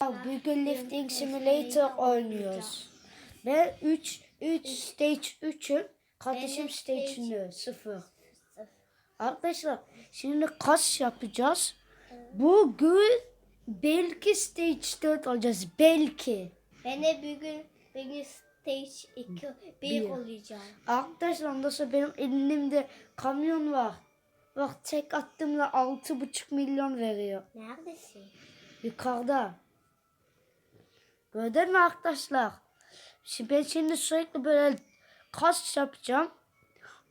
Bugün Lifting Simulator oynuyoruz. Ben 3 3 stage 3'üm. Kardeşim stage stage- 0. Arkadaşlar şimdi kas yapacağız. Bugün belki stage 4 olacağız. Belki. Ben de bugün bugün stage 2 Bir. 1 olacağım. Arkadaşlar ondan sonra benim elimde kamyon var. Bak tek attığımda 6,5 milyon veriyor. Neredesin? Yukarıda. Gördün mü arkadaşlar? Şimdi ben şimdi sürekli böyle kas yapacağım.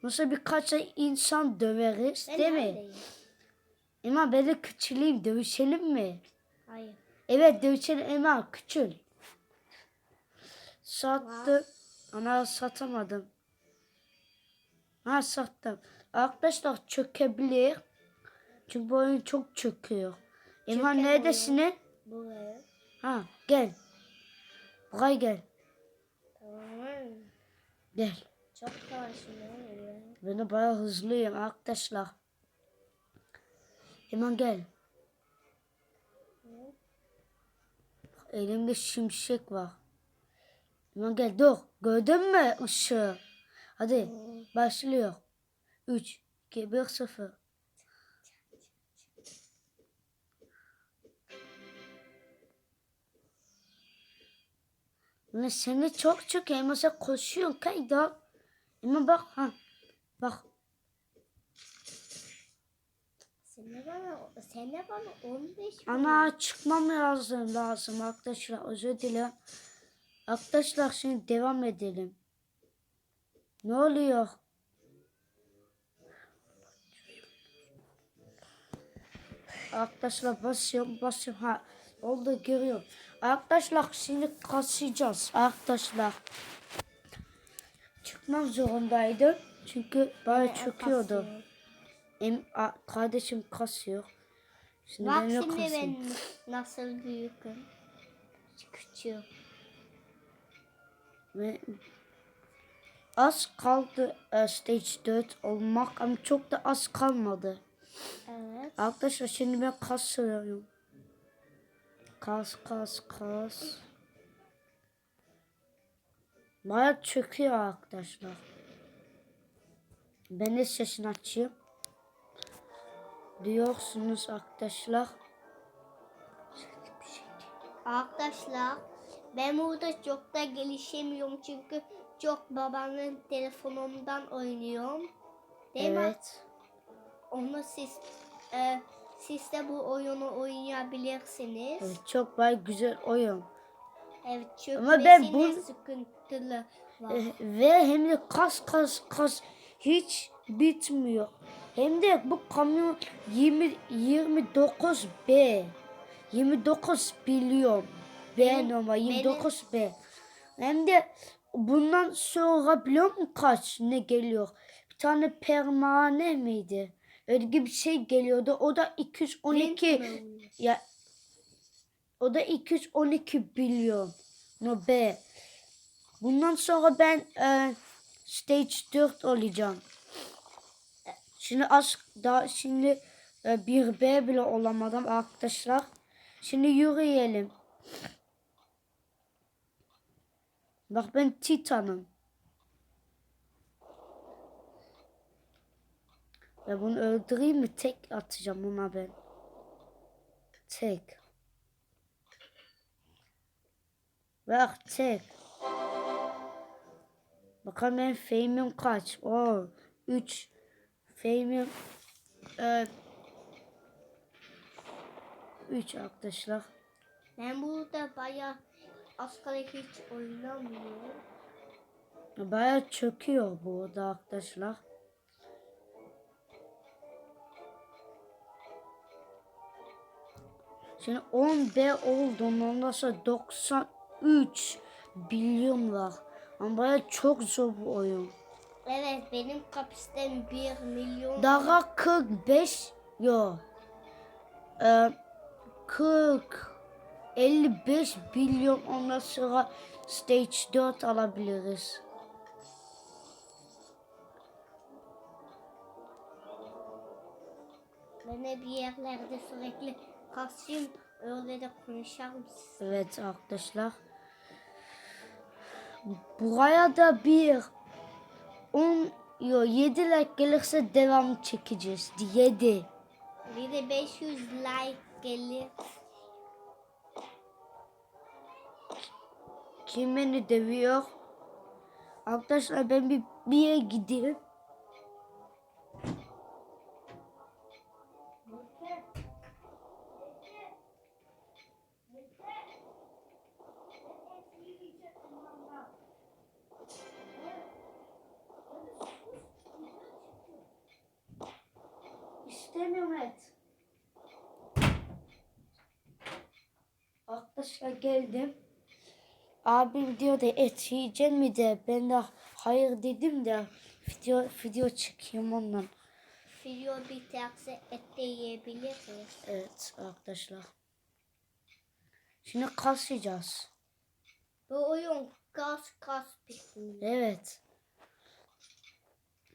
Nasıl birkaç insan döveriz Ben değil mi? neredeyim? Ama ben de küçüleyim dövüşelim mi? Hayır. Evet dövüşelim Emma küçül. Sattı. Ana satamadım. Ha sattım. Arkadaşlar çökebilir. Çünkü bu oyun çok çöküyor. Çöken neredesin? Buraya. Ha gel. Buraya gel. Tamam. Gel. Çok karşıma geliyor. Ben de bayağı hızlıyım arkadaşlar. Hemen gel. Elimde şimşek var. Hemen gel dur. Gördün mü ışığı? Hadi başlıyor. 3, 2, 1, 0. Lan seni çok çok elmasa koşuyorsun kayda. Ama bak ha. Bak Sen bana, sen bana 15 Ana çıkmam lazım lazım arkadaşlar özür dilerim. Arkadaşlar şimdi devam edelim. Ne oluyor? Arkadaşlar basıyorum basıyorum ha oldu görüyorum. Arkadaşlar şimdi kasacağız arkadaşlar. Çıkmam zorundaydım çünkü baya çöküyordu. Em, a- kardeşim kasıyor. Şimdi Bak ben şimdi kasayım. ben nasıl büyüküm. Küçüğüm. Ve az kaldı e, stage 4 olmak ama çok da az kalmadı. Evet. Arkadaşlar şimdi ben kasıyorum. Kas kas kas. Baya çöküyor arkadaşlar. Ben de sesini açayım. Diyorsunuz arkadaşlar. Arkadaşlar ben burada çok da gelişemiyorum çünkü çok babanın telefonundan oynuyorum. Değil mi? Evet. Onu siz e, siz de bu oyunu oynayabilirsiniz. evet. Çok baya güzel oyun. Evet çünkü Ama ben bu sıkıntılı var. Eh, Ve hem de kas kas kas hiç bitmiyor. Hem de bu kamyon 20 29 B. 29 milyon B Benim- normal benim- 29 B. Hem de bundan sonra biliyor musun kaç ne geliyor? Bir tane permane miydi? Öyle bir şey geliyordu. O da 212 Benim- ya o da 212 milyon. No B. Bundan sonra ben e, stage 4 olacağım. Şimdi az daha şimdi e, bir B bile olamadım arkadaşlar. Şimdi yürüyelim. Bak ben Titan'ım. Ya bunu öldüreyim mi? Tek atacağım ona ben. Tek. Bak tek. Bakalım benim fame'im kaç? Oo, 3. Fame'im e, 3 arkadaşlar. Ben burada bayağı asgari hiç oynamıyorum. Baya çöküyor burada arkadaşlar. Şimdi 10 B oldu. Ondan sonra 93 milyon var. Ama baya çok zor bu oyun. Evet benim kapasitem 1 milyon. Daha 45 yok. Ee, 40 55 milyon ondan sonra stage 4 alabiliriz. Ben bir yerlerde sürekli kasayım öyle de konuşar mısın? Evet arkadaşlar. Buraya da bir 10 yo 7 like gelirse devam çekeceğiz. 7. Bir de 500 like gelir. Kim beni dövüyor? Arkadaşlar ben bir, bir yere gideyim. İstemiyorum et. Arkadaşlar geldim. Abim diyor da et yiyecek mi de ben de hayır dedim de video video çekeyim ondan. Video biterse et de yiyebiliriz. Evet arkadaşlar. Şimdi kasacağız. Bu oyun gaz gaz bitmiyor. Evet.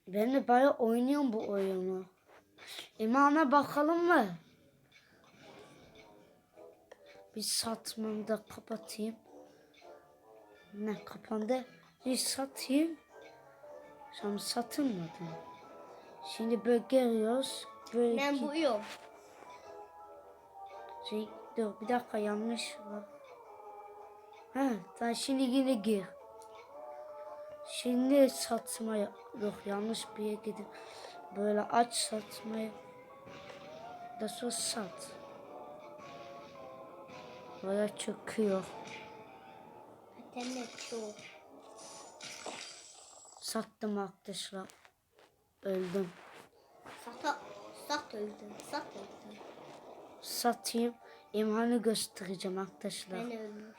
Ben de bayağı oynuyorum bu oyunu. İmana bakalım mı? Bir satmamı da kapatayım. Ne kapandı? Bir satayım. Şimdi satılmadı. Şimdi böyle geliyoruz. Böyle Ben ki- buyum. Şey, dur bir dakika yanlış var. Ha, tamam şimdi yine gir. Şimdi satmaya yok yanlış bir yere gidip böyle aç satmaya da sonra sat. Baya çöküyor. Zaten de çok. Sattım arkadaşlar. Öldüm. Sat, sat öldüm. Sat öldüm. Satayım. İmhanı göstereceğim arkadaşlar. Ben ölmüş.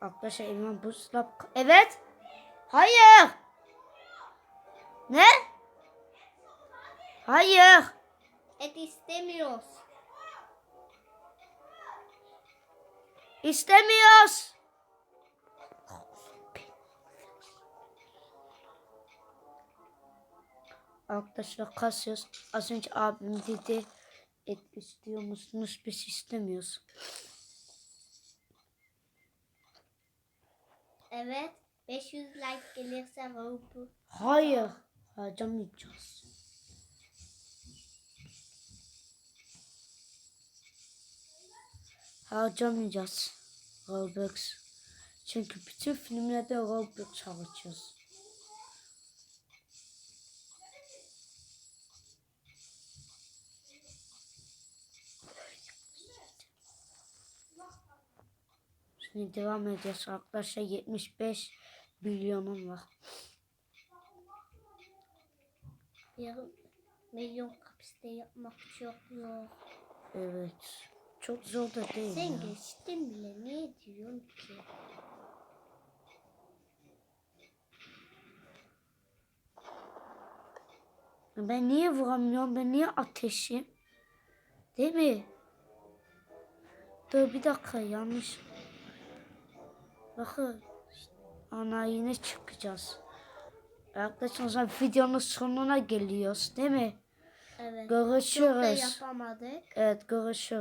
Arkadaşlar İmhan buzdolap... Evet. Hayır. Ne? Hayır. Et istemiyoruz. İstemiyoruz. Arkadaşlar kasıyoruz. Az önce abim dedi et istiyor musunuz? Biz istemiyoruz. Evet. 500 like gelirse bu. Hayır. Harcamayacağız. Harcamayacağız. Roblox. Çünkü bütün filmlerde Roblox harcıyoruz. Şimdi devam edeceğiz arkadaşlar 75 milyonum var. Yarım milyon kapasite yapmak çok zor. Evet. Çok zor da değil. Sen ya. geçtin bile. Niye diyorsun ki? Ben niye vuramıyorum? Ben niye ateşim? Değil mi? Dur bir dakika yanlış. Bakın. Ana yine çıkacağız. Arkadaşlar zaman videonun sonuna geliyoruz değil mi? Evet. Çok da Görüşürüz. yapamadık. Evet görüşürüz.